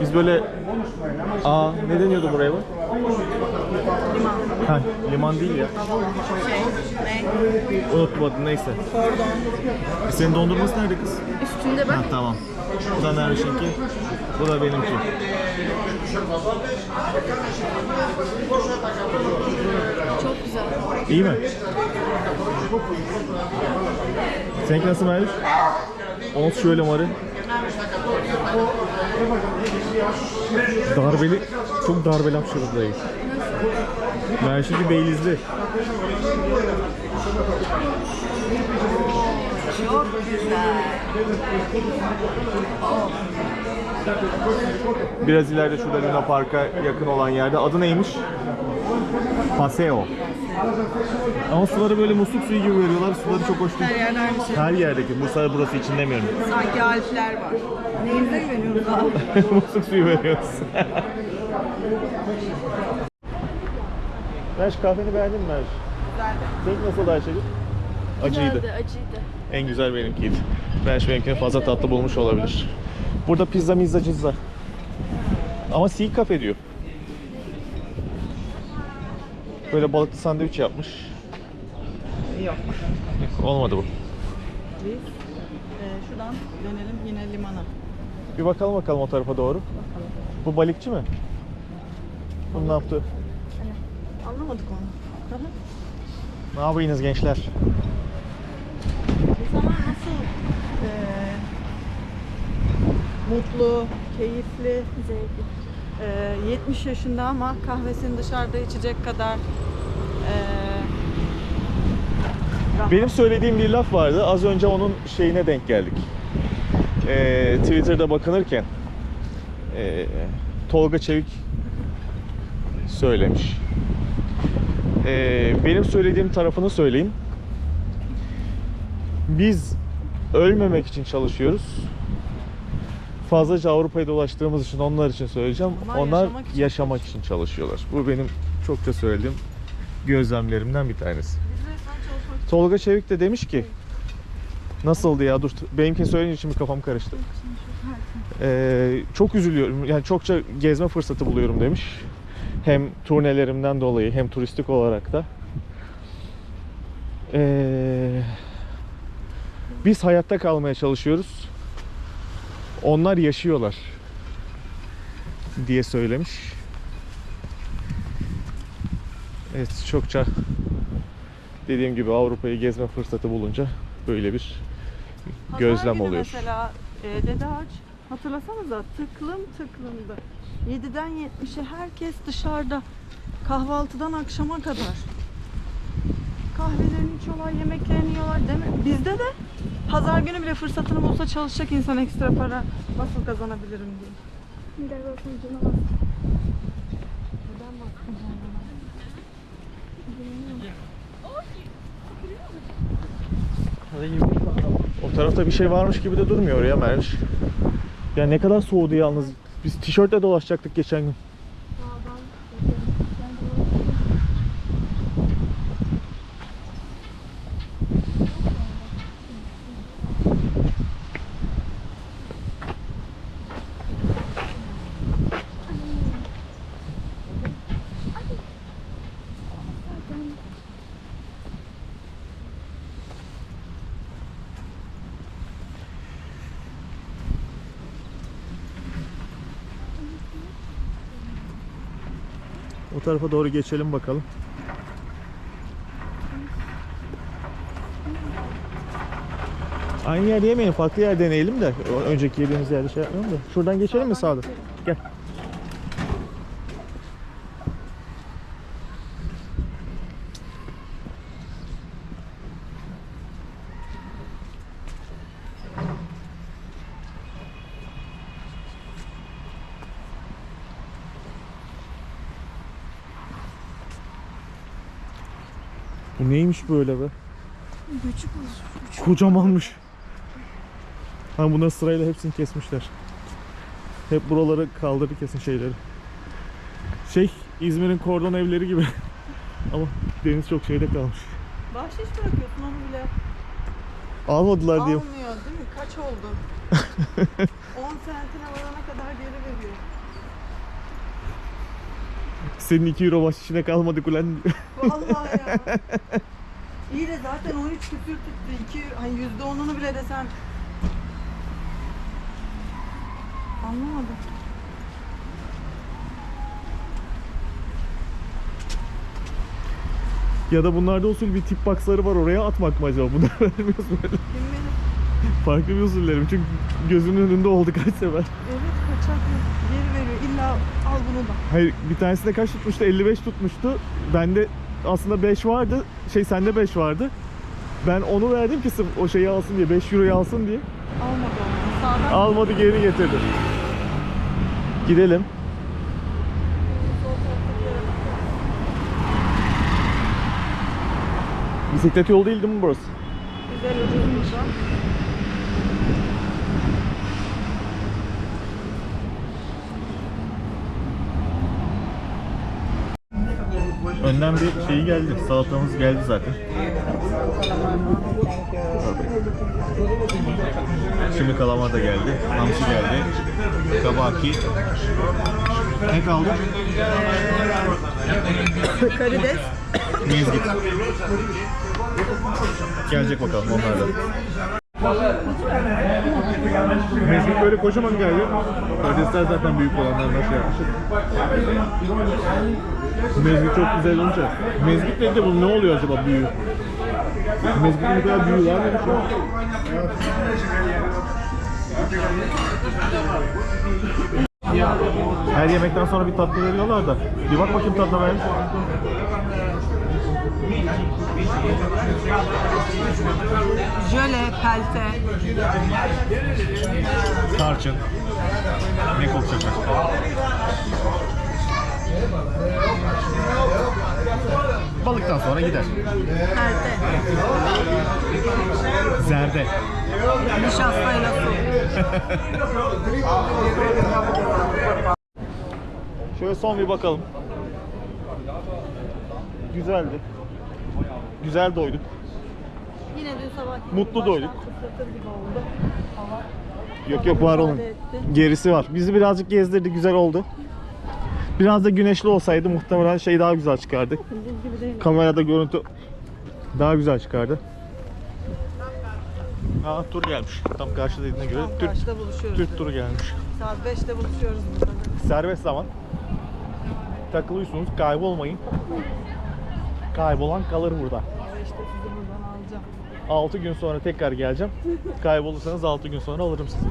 Biz böyle... Aa ne deniyordu buraya bu? Liman. Ha, liman değil ya. Şey, ne? Unuttum adını neyse. Kordon. E, senin dondurması nerede kız? Üstünde bak. Ha tamam. Bu da Nermiş'inki. Bu da benimki. Çok güzel. İyi mi? Seninki nasıl Merviş? Ons şöyle marı. Darbeli, çok darbeli hapşırdı dayı. Merviş'inki Beylizli. Çok güzel. Biraz ileride şurada Luna Park'a yakın olan yerde. Adı neymiş? Paseo. Ama suları böyle musluk suyu gibi veriyorlar. Suları çok hoş değil. Her yerde aynı şey. Her yerdeki. Bursa burası için demiyorum. Sanki Alpler var. Neyimize güveniyoruz abi? musluk suyu veriyoruz. Merş kahveni beğendin mi Merş? Güzeldi. Seninki nasıl Ayşegül? Acıydı. Güzeldi, acıydı. En güzel benimkiydi. Merş benimkini fazla tatlı bulmuş olabilir. Burada pizza mizza cizza. Ama Sea Cafe diyor. Böyle balıklı sandviç yapmış. Yok. Olmadı bu. Biz e, şuradan dönelim yine limana. Bir bakalım bakalım o tarafa doğru. Bu balıkçı mı? Bunu ne yaptı? Anlamadık onu. Hı hı. Ne yapıyorsunuz gençler? Ama nasıl e, mutlu, keyifli, Zevkli. E, 70 yaşında ama kahvesini dışarıda içecek kadar e. Benim söylediğim bir laf vardı. Az önce onun şeyine denk geldik. Ee, Twitter'da bakınırken ee, Tolga Çevik söylemiş. Ee, benim söylediğim tarafını söyleyeyim. Biz ölmemek için çalışıyoruz. Fazlaca Avrupa'yı dolaştığımız için onlar için söyleyeceğim. Onlar Onlar, yaşamak için yaşamak için çalışıyorlar. Bu benim çokça söylediğim gözlemlerimden bir tanesi. Tolga Çevik de demiş ki Nasıldı ya? Dur benimkini söyleyince şimdi kafam karıştı. Ee, çok üzülüyorum. Yani çokça gezme fırsatı buluyorum demiş. Hem turnelerimden dolayı hem turistik olarak da. Ee, biz hayatta kalmaya çalışıyoruz. Onlar yaşıyorlar diye söylemiş. Evet çokça dediğim gibi Avrupa'yı gezme fırsatı bulunca böyle bir Pazar gözlem günü oluyor. Mesela e, Dede Ağaç hatırlasanıza tıklım tıklımdı. 7'den 70'e herkes dışarıda. Kahvaltıdan akşama kadar. Kahvelerini içiyorlar, yemeklerini yiyorlar değil mi? Bizde de pazar günü bile fırsatını bulsa çalışacak insan ekstra para nasıl kazanabilirim diye. Neden baktın O tarafta bir şey varmış gibi de durmuyor ya Merş. Ya ne kadar soğudu yalnız. Biz tişörtle dolaşacaktık geçen gün. O tarafa doğru geçelim bakalım. Aynı yerde yemeyelim, farklı yer deneyelim de. Önceki yediğimiz yerde şey yapmayalım da. Şuradan geçelim mi sağda? Gel. Bu neymiş böyle be? Küçük olsun. Kocamanmış. Ha buna sırayla hepsini kesmişler. Hep buraları kaldırdı kesin şeyleri. Şey İzmir'in kordon evleri gibi. Ama deniz çok şeyde kalmış. Bahşiş bırakıyorsun onu bile. Almadılar diye. Almıyor değil mi? Kaç oldu? 10 sentine varana kadar geri veriyor. Senin 2 euro baş işine kalmadık ulan. Vallahi ya. İyi de zaten 13 küsür tuttu. 2 hani %10'unu bile desen. Anlamadım. ya da bunlarda usul bir tip boxları var oraya atmak mı acaba? Bunları vermiyoruz böyle. Kim bilir? Farklı bir usullerim çünkü gözünün önünde oldu kaç sefer. Evet kaçak yok. Geri veriyor. İlla al bunu da. Hayır bir tanesinde kaç tutmuştu? 55 tutmuştu. Bende aslında 5 vardı. Şey sende 5 vardı. Ben onu verdim ki sırf o şeyi alsın diye 5 euroyu alsın diye. Almadı onu. Sağdan Almadı geri getirdi. Gidelim. Bisiklet yolu değil değil mi burası? Güzel ucuzmuş ha. Önden bir şeyi geldi. Salatamız geldi zaten. Şimdi kalamar da geldi. Hamsi geldi. Kabaki. Ne kaldı? Karides. Mezgit. Gelecek bakalım onlar da. Mezgit böyle kocaman geldi. Karidesler zaten büyük olanlar nasıl yapmışız? Mezgit çok güzel olunca. Mezgit dedi de bu ne oluyor acaba büyüğü? Mezgit'in bu kadar büyüğü var ya? Her yemekten sonra bir tatlı veriyorlar da. Bir bak bakayım tadına vermiş. Jöle, pelte. Tarçın. Ne kokacak? Balıktan sonra gider. Pelte. Zerde. Nişastayla su. Şöyle son bir bakalım. Güzeldi. Güzel doyduk. Yine dün sabah Mutlu doyduk. Gibi oldu. Yok yok var onun. Gerisi var. Bizi birazcık gezdirdi. Güzel oldu. Biraz da güneşli olsaydı muhtemelen şey daha güzel çıkardı. Buz gibi değil. Kamerada görüntü daha güzel çıkardı. Aa tur gelmiş. Tam dediğine göre Tam Türk, karşıda buluşuyoruz. Türk turu gelmiş. Saat 5'te buluşuyoruz burada. Serbest zaman. Takılıyorsunuz, kaybolmayın. Kaybolan kalır burada. Ama işte sizi buradan alacağım. 6 gün sonra tekrar geleceğim. Kaybolursanız 6 gün sonra alırım sizi.